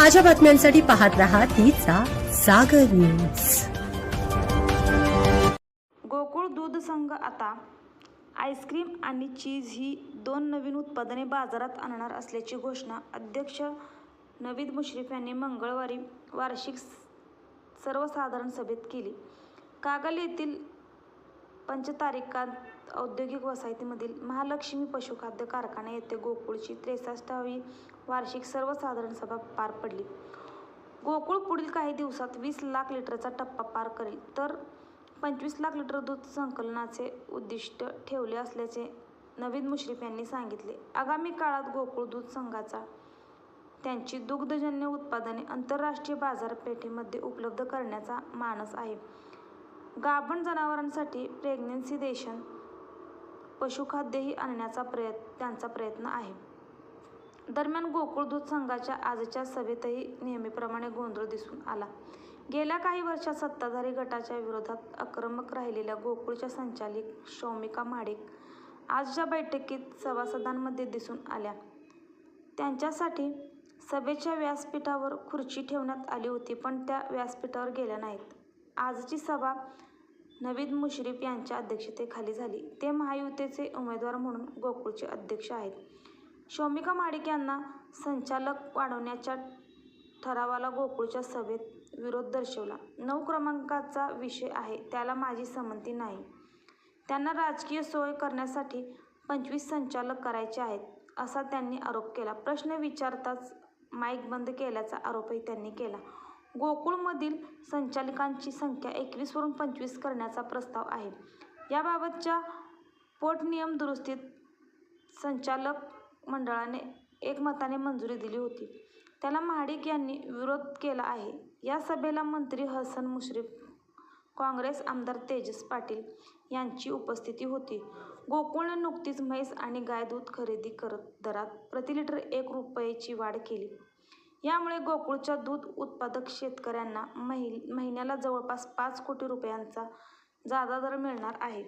ताज्या बातम्यांसाठी पाहत रहा तिचा सागर न्यूज. गोकुळ दूध संघ आता आईस्क्रीम आणि चीज ही दोन नवीन उत्पादने बाजारात आणणार असल्याची घोषणा अध्यक्ष नवीद मुश्रीफ यांनी मंगळवारी वार्षिक स- सर्वसाधारण सभेत केली. कागल येथील पंचतारिकांत औद्योगिक वसाहतीमधील महालक्ष्मी पशुखाद्य कारखाना येथे गोकुळची त्रेसष्टावी वार्षिक सर्वसाधारण सभा पार पडली. गोकुळ पुढील काही दिवसात वीस लाख लिटरचा टप्पा पार करेल. तर पंचवीस लाख लिटर दूध संकलनाचे उद्दिष्ट ठेवले असल्याचे नवीन मुश्रीफ यांनी सांगितले. आगामी काळात गोकुळ दूध संघाचा त्यांची दुग्धजन्य उत्पादने आंतरराष्ट्रीय बाजारपेठेमध्ये उपलब्ध करण्याचा मानस आहे. गाभण जनावरांसाठी प्रेग्नेन्सी देशन. पशुखाद्यही आणण्याचा प्रयत्न त्यांचा प्रयत्न आहे. दरम्यान गोकुळ दूध संघाच्या आजच्या सभेतही नेहमीप्रमाणे गोंधळ दिसून आला. गेल्या काही वर्षात सत्ताधारी गटाच्या विरोधात आक्रमक राहिलेल्या गोकुळच्या संचालिक शौमिका महाडिक आजच्या बैठकीत सभासदांमध्ये दिसून आल्या. त्यांच्यासाठी सभेच्या व्यासपीठावर खुर्ची ठेवण्यात आली होती पण त्या व्यासपीठावर गेल्या नाहीत. आजची सभा नवीद मुश्रीफ यांच्या अध्यक्षतेखाली झाली. ते महायुतीचे उमेदवार म्हणून गोकुळचे अध्यक्ष आहेत. शौमिका माडिक यांना संचालक वाढवण्याच्या ठरावाला गोकुळच्या सभेत विरोध दर्शवला. नऊ क्रमांकाचा विषय आहे त्याला माझी संमती नाही. त्यांना राजकीय सोय करण्यासाठी पंचवीस संचालक करायचे आहेत असा त्यांनी आरोप केला. प्रश्न विचारताच माईक बंद केल्याचा आरोपही त्यांनी केला. गोकुळमधील संचालकांची संख्या एकवीसवरून पंचवीस करण्याचा प्रस्ताव आहे. याबाबतच्या पोटनियम दुरुस्तीत संचालक मंडळाने एकमताने मंजुरी दिली होती. त्याला महाडिक यांनी विरोध केला आहे. या सभेला मंत्री हसन मुश्रीफ काँग्रेस आमदार तेजस पाटील यांची उपस्थिती होती. गोकुळने नुकतीच म्हैस आणि गाय दूध खरेदी करत दरात प्रति लिटर एक रुपयेची वाढ केली. यामुळे गोकुळच्या दूध उत्पादक शेतकऱ्यांना महिन्याला जवळपास पाच कोटी रुपयांचा जादा दर मिळणार आहे.